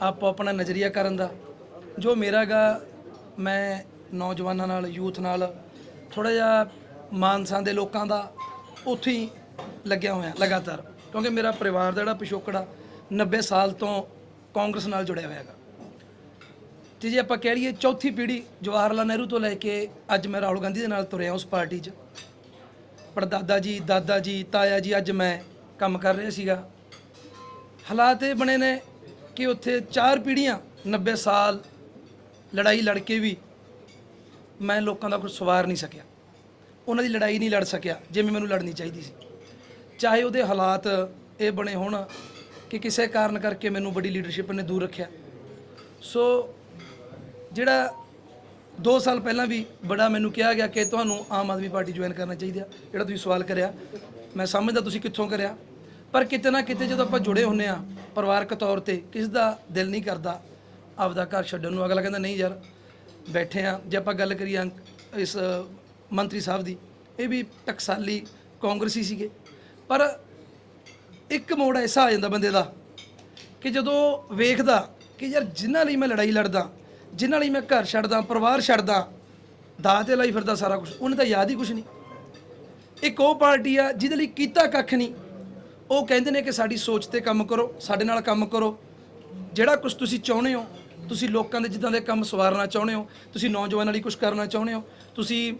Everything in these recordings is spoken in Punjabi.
ਆਪੋ ਆਪਣਾ ਨਜ਼ਰੀਆ ਕਰਨ ਦਾ। ਜੋ ਮੇਰਾਗਾ ਮੈਂ ਨੌਜਵਾਨਾਂ ਨਾਲ, ਯੂਥ ਨਾਲ ਥੋੜਾ ਜਿਹਾ ਮਾਨਸਾ ਦੇ ਲੋਕਾਂ ਦਾ ਉੱਥੇ ਹੀ ਲੱਗਿਆ ਹੋਇਆ, ਲਗਾਤਾਰ। ਕਿਉਂਕਿ ਮੇਰਾ ਪਰਿਵਾਰ ਦਾ ਜਿਹੜਾ ਪਿਛੋਕੜਾ 90 ਸਾਲ ਤੋਂ ਕਾਂਗਰਸ ਨਾਲ ਜੁੜਿਆ ਹੋਇਆ ਹੈਗਾ ਤੇ ਜੇ ਆਪਾਂ ਕਹਿ ਲਈਏ ਚੌਥੀ ਪੀੜ੍ਹੀ ਜਵਾਹਰ ਲਾਲ ਨਹਿਰੂ ਤੋਂ ਲੈ ਕੇ ਅੱਜ ਮੈਂ ਰਾਹੁਲ ਗਾਂਧੀ ਦੇ ਨਾਲ ਤੁਰਿਆ ਉਸ ਪਾਰਟੀ 'ਚ। ਪੜਦਾਦਾ ਜੀ, ਦਾਦਾ ਜੀ, ਤਾਇਆ ਜੀ, ਅੱਜ ਮੈਂ ਕੰਮ ਕਰ ਰਿਹਾ ਸੀਗਾ। ਹਾਲਾਤ ਇਹ ਬਣੇ ਨੇ ਕਿ ਉੱਥੇ ਚਾਰ ਪੀੜ੍ਹੀਆਂ 90 ਸਾਲ ਲੜਾਈ ਲੜ ਕੇ ਵੀ ਮੈਂ ਲੋਕਾਂ ਦਾ ਕੁਝ ਸਵਾਰ ਨਹੀਂ ਸਕਿਆ। ਉਹਨਾਂ ਦੀ ਲੜਾਈ ਨਹੀਂ ਲੜ ਸਕਿਆ, ਜਿਵੇਂ ਮੈਨੂੰ ਲੜਨੀ ਚਾਹੀਦੀ ਸੀ। ਚਾਹੇ ਉਹਦੇ ਹਾਲਾਤ ਇਹ ਬਣੇ ਹੋਣ ਕਿ ਕਿਸੇ ਕਾਰਨ ਕਰਕੇ ਮੈਨੂੰ ਬੜੀ ਲੀਡਰਸ਼ਿਪ ਨੇ ਦੂਰ ਰੱਖਿਆ। ਸੋ ਜਿਹੜਾ 2 ਸਾਲ ਪਹਿਲਾਂ ਵੀ ਬੜਾ ਮੈਨੂੰ ਕਿਹਾ ਗਿਆ ਕਿ ਤੁਹਾਨੂੰ ਆਮ ਆਦਮੀ ਪਾਰਟੀ ਜੁਆਇਨ ਕਰਨਾ ਚਾਹੀਦਾ, ਜਿਹੜਾ ਤੁਸੀਂ ਸਵਾਲ ਕਰਿਆ, ਮੈਂ ਸਮਝਦਾ ਤੁਸੀਂ ਕਿੱਥੋਂ ਕਰਿਆ। ਪਰ ਕਿਤੇ ਨਾ ਕਿਤੇ ਜਦੋਂ ਆਪਾਂ ਜੁੜੇ ਹੁੰਨੇ ਆ ਪਰਿਵਾਰਕ ਤੌਰ ਤੇ, ਕਿਸ ਦਾ ਦਿਲ ਨਹੀਂ ਕਰਦਾ ਆਪਦਾ ਘਰ ਛੱਡਣ ਨੂੰ। ਅਗਲਾ ਕਹਿੰਦਾ, ਨਹੀਂ ਯਾਰ, ਬੈਠੇ ਆ। ਜੇ ਆਪਾਂ ਗੱਲ ਕਰੀਏ ਇਸ, ਮੰਤਰੀ ਸਾਹਿਬ ਦੀ, ਇਹ ਵੀ ਟਕਸਾਲੀ ਕਾਂਗਰਸੀ ਸੀਗੇ। ਪਰ ਇੱਕ ਮੋੜ ਐਸਾ ਆ ਜਾਂਦਾ ਬੰਦੇ ਦਾ ਕਿ ਜਦੋਂ ਵੇਖਦਾ ਕਿ ਯਾਰ, ਜਿਨ੍ਹਾਂ ਲਈ ਮੈਂ ਲੜਾਈ ਲੜਦਾ, ਜਿਨ੍ਹਾਂ ਲਈ ਮੈਂ ਘਰ ਛੱਡਦਾ, ਪਰਿਵਾਰ ਛੱਡਦਾ, ਦਾਅ ਤੇ ਲਈ ਫਿਰਦਾ ਸਾਰਾ ਕੁਝ ਉਹਨੇ ਤਾਂ ਯਾਦ ਹੀ ਕੁਝ ਨਹੀਂ। ਇੱਕ ਉਹ ਪਾਰਟੀ ਆ ਜਿਹਦੇ ਲਈ ਕੀਤਾ ਕੱਖ ਨਹੀਂ। ਉਹ ਕਹਿੰਦੇ ਨੇ ਕਿ ਸਾਡੀ ਸੋਚ ਤੇ ਕੰਮ ਕਰੋ, ਸਾਡੇ ਨਾਲ ਕੰਮ ਕਰੋ। ਜਿਹੜਾ ਕੁਝ ਤੁਸੀਂ ਚਾਹੁੰਦੇ ਹੋ, ਤੁਸੀਂ ਲੋਕਾਂ ਦੇ ਜਿੱਦਾਂ ਦੇ ਕੰਮ ਸਵਾਰਨਾ ਚਾਹੁੰਦੇ ਹੋ, ਤੁਸੀਂ ਨੌਜਵਾਨਾਂ ਲਈ ਕੁਝ ਕਰਨਾ ਚਾਹੁੰਦੇ ਹੋ, ਤੁਸੀਂ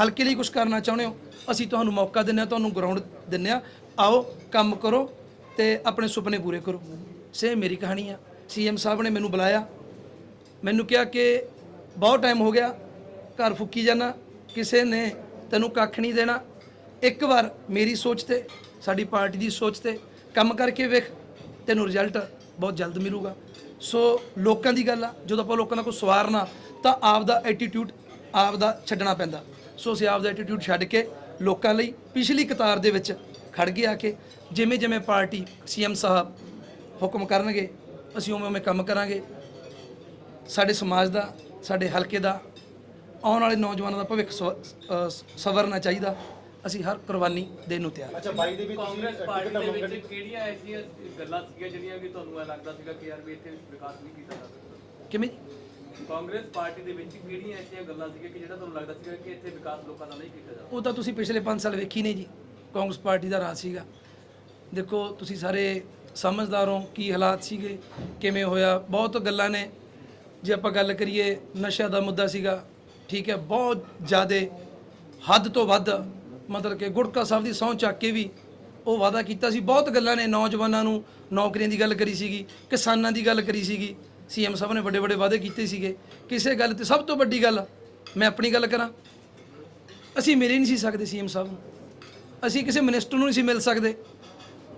ਹਲਕੇ ਲਈ ਕੁਝ ਕਰਨਾ ਚਾਹੁੰਦੇ ਹੋ, ਅਸੀਂ ਤੁਹਾਨੂੰ ਮੌਕਾ ਦਿੰਨੇ ਆ ਤੁਹਾਨੂੰ ਗਰਾਊਂਡ ਦਿੰਨੇ ਆ ਆਓ, ਕੰਮ ਕਰੋ ਤੇ ਆਪਣੇ ਸੁਪਨੇ ਪੂਰੇ ਕਰੋ। ਸੇ ਮੇਰੀ ਕਹਾਣੀ ਆ। ਸੀਐਮ ਸਾਹਿਬ ਨੇ ਮੈਨੂੰ ਬੁਲਾਇਆ। ਮੈਨੂੰ ਕਿਹਾ ਕਿ ਬਹੁਤ ਟਾਈਮ ਹੋ ਗਿਆ, ਘਰ ਫੁੱਕੀ ਜਾਣਾ ਕਿਸੇ ਨੇ ਤੈਨੂੰ ਕੱਖ ਨਹੀਂ ਦੇਣਾ। ਇੱਕ ਵਾਰ ਮੇਰੀ ਸੋਚ ਤੇ ਸਾਡੀ ਪਾਰਟੀ ਦੀ ਸੋਚ ਤੇ ਕੰਮ ਕਰਕੇ ਵੇਖ, ਤੈਨੂੰ ਰਿਜ਼ਲਟ ਬਹੁਤ ਜਲਦ ਮਿਲੂਗਾ। ਸੋ ਲੋਕਾਂ ਦੀ ਗੱਲ ਆ, ਜਦੋਂ ਆਪਾਂ ਲੋਕਾਂ ਦਾ ਕੋਈ ਸਵਾਰਨਾ ਤਾਂ ਆਪ ਦਾ ਐਟੀਟਿਊਡ ਆਪ ਦਾ ਛੱਡਣਾ ਪੈਂਦਾ। ਸੋ ਅਸੀਂ ਆਪ ਦਾ ਐਟੀਟਿਊਡ ਛੱਡ ਕੇ ਲੋਕਾਂ ਲਈ ਪਿਛਲੀ ਕਤਾਰ ਦੇ ਵਿੱਚ ਖੜ ਗਏ ਆ ਕੇ ਜਿਵੇਂ ਜਿਵੇਂ ਪਾਰਟੀ ਸੀਐਮ ਸਾਹਿਬ ਹੁਕਮ ਕਰਨਗੇ, ਅਸੀਂ ਉਵੇਂ ਉਵੇਂ ਕੰਮ ਕਰਾਂਗੇ। ਸਾਡੇ ਸਮਾਜ ਦਾ, ਸਾਡੇ ਹਲਕੇ ਦਾ, ਆਉਣ ਵਾਲੇ ਨੌਜਵਾਨਾਂ ਦਾ ਭਵਿੱਖ ਸਵ- ਸਵਰਨਾ ਚਾਹੀਦਾ। ਅਸੀਂ ਹਰ ਕੁਰਬਾਨੀ ਦੇਣ ਨੂੰ ਤਿਆਰ ਅੱਛਾ ਬਾਈ ਦੇ ਵਿੱਚ ਕਾਂਗਰਸ ਪਾਰਟੀ ਦੇ ਵਿੱਚ ਕਿਹੜੀਆਂ ਐਸੀਆਂ ਗੱਲਾਂ ਸੀਗੀਆਂ ਜਿਹੜੀਆਂ ਕਿ ਤੁਹਾਨੂੰ ਇਹ ਲੱਗਦਾ ਸੀਗਾ ਕਿ ਯਾਰ ਵੀ ਇੱਥੇ ਵਿਕਾਸ ਨਹੀਂ ਕੀਤਾ ਜਾ ਸਕਦਾ? ਕਿਵੇਂ ਕਾਂਗਰਸ ਪਾਰਟੀ ਦੇ ਵਿੱਚ ਕਿਹੜੀਆਂ ਐਸੀਆਂ ਗੱਲਾਂ ਸੀਗੀਆਂ ਕਿ ਜਿਹੜਾ ਤੁਹਾਨੂੰ ਲੱਗਦਾ ਸੀਗਾ ਕਿ ਇੱਥੇ ਵਿਕਾਸ ਲੋਕਾਂ ਦਾ ਨਹੀਂ ਕੀਤਾ ਜਾ ਉਹ ਤਾਂ ਤੁਸੀਂ ਪਿਛਲੇ 5 ਸਾਲ ਵੇਖੀ ਨਹੀਂ ਜੀ ਕਾਂਗਰਸ ਪਾਰਟੀ ਦਾ ਰਾਜ ਸੀਗਾ। ਦੇਖੋ ਤੁਸੀਂ ਸਾਰੇ ਸਮਝਦਾਰ ਹੋ ਕੀ ਹਾਲਾਤ ਸੀਗੇ ਕਿਵੇਂ ਹੋਇਆ ਬਹੁਤ ਗੱਲਾਂ ਨੇ। ਜੇ ਆਪਾਂ ਗੱਲ ਕਰੀਏ ਨਸ਼ਾ ਦਾ ਮੁੱਦਾ ਸੀਗਾ ਠੀਕ ਹੈ ਬਹੁਤ ਜ਼ਿਆਦੇ ਹੱਦ ਤੋਂ ਵੱਧ ਮਤਲਬ ਕਿ ਗੁੜਕਾ ਸਾਹਿਬ ਦੀ ਸਹੁੰ ਚੱਕ ਕੇ ਵੀ ਉਹ ਵਾਅਦਾ ਕੀਤਾ ਸੀ। ਬਹੁਤ ਗੱਲਾਂ ਨੇ ਨੌਜਵਾਨਾਂ ਨੂੰ, ਨੌਕਰੀਆਂ ਦੀ ਗੱਲ ਕਰੀ ਸੀਗੀ, ਕਿਸਾਨਾਂ ਦੀ ਗੱਲ ਕਰੀ ਸੀਗੀ। ਸੀਐਮ ਸਾਹਿਬ ਨੇ ਵੱਡੇ ਵੱਡੇ ਵਾਅਦੇ ਕੀਤੇ ਸੀਗੇ। ਕਿਸੇ ਗੱਲ ਤੇ ਸਭ ਤੋਂ ਵੱਡੀ ਗੱਲ, ਮੈਂ ਆਪਣੀ ਗੱਲ ਕਰਾਂ। ਅਸੀਂ ਮਿਲ ਹੀ ਨਹੀਂ ਸੀ ਸਕਦੇ ਸੀਐਮ ਸਾਹਿਬ ਨੂੰ। ਅਸੀਂ ਕਿਸੇ ਮਿਨਿਸਟਰ ਨੂੰ ਨਹੀਂ ਸੀ ਮਿਲ ਸਕਦੇ।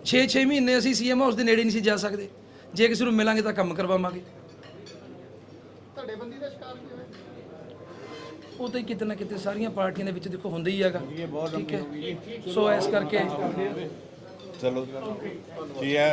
6-6 ਮਹੀਨੇ ਅਸੀਂ ਸੀਐਮ ਹਾਊਸ ਦੇ ਨੇੜੇ ਨਹੀਂ ਸੀ ਜਾ ਸਕਦੇ। ਜੇ ਕਿਸੇ ਨੂੰ ਮਿਲਾਂਗੇ ਤਾਂ ਕੰਮ ਕਰਵਾਵਾਂਗੇ। ਧੜੇਬੰਦੀ ਦਾ ਸ਼ਿਕਾਰ ਵੀ ਹੋਇਆ ਉਹ ਤਾਂ ਹੀ ਕਿਤੇ ਨਾ ਕਿਤੇ ਸਾਰੀਆਂ ਪਾਰਟੀਆਂ ਦੇ ਵਿੱਚ ਦੇਖੋ ਹੁੰਦਾ ਹੀ ਹੈਗਾ। ਠੀਕ ਹੈ। ਸੋ ਇਸ ਕਰਕੇ ਚਲੋ ਕੀ ਹੈ?